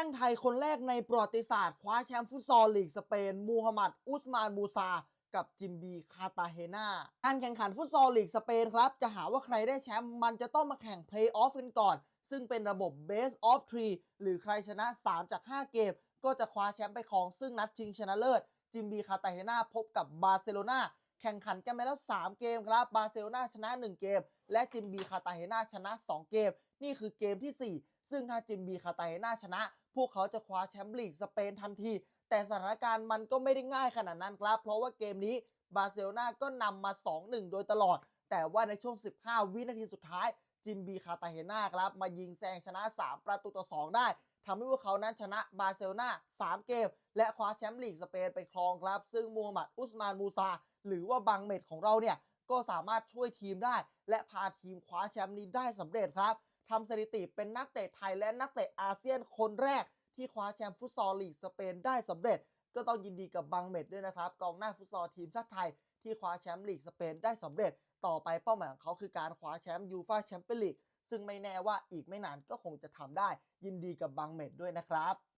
แข้งไทยคนแรกในประวัติศาสตร์ คว้าแชมป์ฟุตซอลลีกสเปน มูฮัมหมัด อุสมาน มูซา กับจิมบีคาตาเฮนาการแข่งขันฟุตซอลลีกสเปนครับ จะหาว่าใครได้แชมป์มันจะต้องมาแข่งเพลย์ออฟกันก่อน ซึ่งเป็นระบบ Best of 3หรือใครชนะ 3 จาก 5 เกม ก็จะคว้าแชมป์ไปครองซึ่งนัดชิงชนะเลิศ จิมบีคาตาเฮนาพบกับบาร์เซโลนาแข่งขันกันไปแล้ว 3 เกมครับ บาร์เซโลนาชนะ 1 เกม และจิมบีคาตาเฮนาชนะ 2 เกม นี่คือเกมทีสี่4 ซึ่งถ้าจิมบีคาตาเฮนาชนะ พวกเขาจะคว้าแชมป์ลีกสเปนทันที แต่สถานการณ์มันก็ไม่ได้ง่ายขนาดนั้นครับ เพราะว่าเกมนี้บาร์เซโลนาก็นำมา 2-1 โดยตลอด แต่ว่าในช่วง 15 วินาทีสุดท้าย จิมบีคาตาเฮนาครับ มายิงแซงชนะ 3 ประตูต่อ 2 ได้ทำให้พวกเขานั้นชนะบาร์เซโลนา3 เกม และคว้าแชมป์ลีกสเปนไปครองครับ ซึ่งมูฮัมหมัดอุสมานมูซา หรือว่าบังเม็ดของเราเนี่ยก็สามารถช่วยทีมได้ และพาทีมคว้าแชมป์นี้ได้สำเร็จครับ ทำสถิติเป็นนักเตะไทยและนักเตะอาเซียนคนแรก ที่คว้าแชมป์ฟุตซอลลีกสเปนได้สำเร็จ ก็ต้องยินดีกับบังเม็ดด้วยนะครับกองหน้าฟุตซอลทีมชาติไทยที่คว้าแชมป์ลีกสเปนได้สำเร็จ ต่อไปเป้าหมายของเขาคือการคว้าแชมป์ยูฟาแชมเปี้ยนลีกซึ่งไม่แน่ว่าอีกไม่นานก็คงจะทำได้ ยินดีกับบังเม็ดด้วยนะครับ